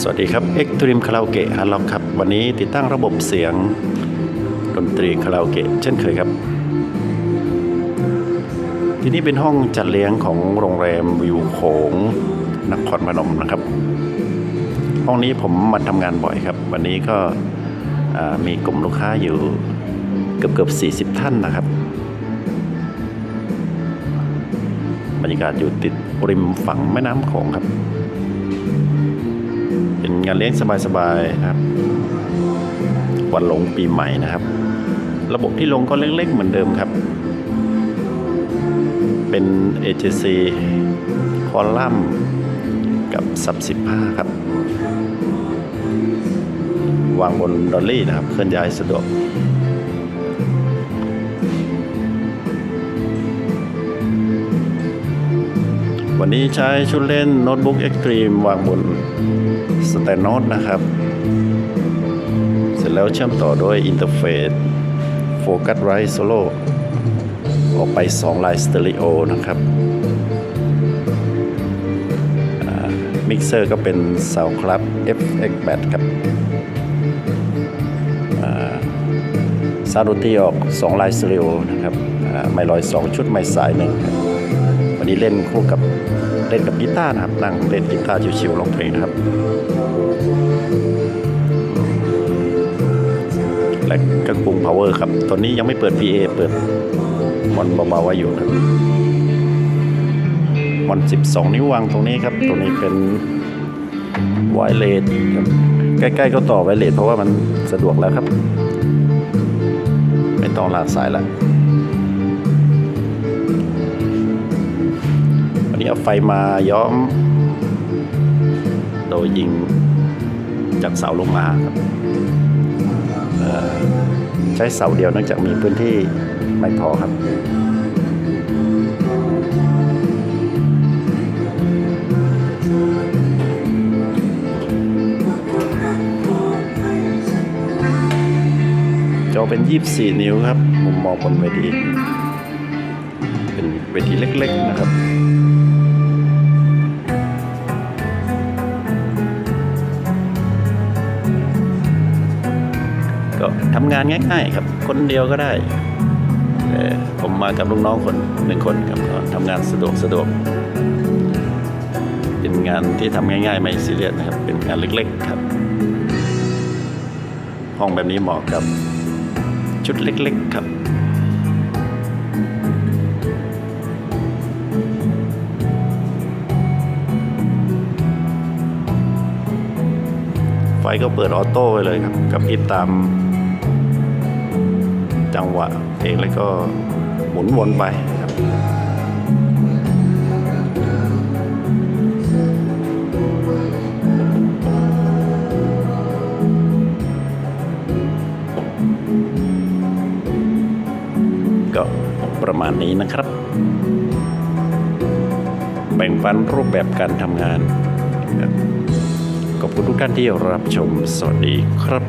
สวัสดีครับ Extreme Karaoke ฮาร์ล็อกครับ วันนี้ติดตั้งระบบเสียงดนตรีคาราโอเกะเช่นเคยครับ ที่นี่เป็นห้องจัดเลี้ยงของโรงแรมวิวโขงนครพนมนะครับ ห้องนี้ผมมาทำงานบ่อยครับ วันนี้ก็มีกลุ่มลูกค้าอยู่เกือบเกือบ40 ท่านนะครับ บรรยากาศอยู่ติดริมฝั่งแม่น้ำโขงครับ งานเลี้ยงสบายๆครับ วันหลงปีใหม่นะครับ ระบบที่ลงก็เล็กๆเหมือนเดิมครับ เป็น AJC คอลัมน์กับซับสิบห้าครับ วางบนดอลลี่นะครับ เคลื่อนย้ายสะดวก วันนี้ใช้ชุดเล่นโน้ตบุ๊ก Extreme วางบนสแตนโนตนะครับ เสร็จแล้วเชื่อมต่อด้วยอินเทอร์เฟซโฟกัสไรโซโลออกไป 2 ลายสเตอริโอนะครับมิกเซอร์ก็เป็น Sound Club FX8 ครับซาด์ดนตรีออก 2 ลายสเตอริโอนะครับ ไม่ลอย 2 ชุดไม่สายหนึ่งครับ นี้เล่นคู่กับเล่นกับกีตาร์นะครับ นั่งเล่นกีตาร์ชิวๆร้องเพลงนะครับและเครื่องปรุง power ครับ ตอนนี้ยังไม่เปิด PA เปิดมอนเบาๆไว้อยู่ครับมอน12 นิ้ววางตรงนี้ครับ ตรงนี้เป็นไวเลสครับ ใกล้ๆก็ต่อไวเลสเพราะว่ามันสะดวกแล้วครับ ไม่ต้องลากสายแล้ว เอาไฟมาย้อม โดยยิงจากเสาลงมาครับใช้เสาเดียวเนื่องจากมีพื้นที่ไม่พอครับจอเป็น 24 นิ้วครับ มุมมองบนเวที เป็นเวทีเล็ก ๆ นะครับ ก็ทำงานง่าย ๆ ครับ คนเดียวก็ได้ผมมากับลูกน้องคนหนึ่งคนครับก็ทำงานสะดวกสะดวก เป็นงานที่ทำง่าย ๆ ไม่ซีเรียสนะครับ เป็นงานเล็ก ๆ ครับ ห้องแบบนี้เหมาะกับชุดเล็ก ๆ ครับไฟก็เปิดออโต้ไว้เลยครับกับพริบตาม จังหวะเพลงแล้วก็หมุนวนไปครับก็ประมาณนี้นะครับ แบ่งปันรูปแบบการทำงานกับขอบคุณทุกท่านที่รับชม สวัสดีครับ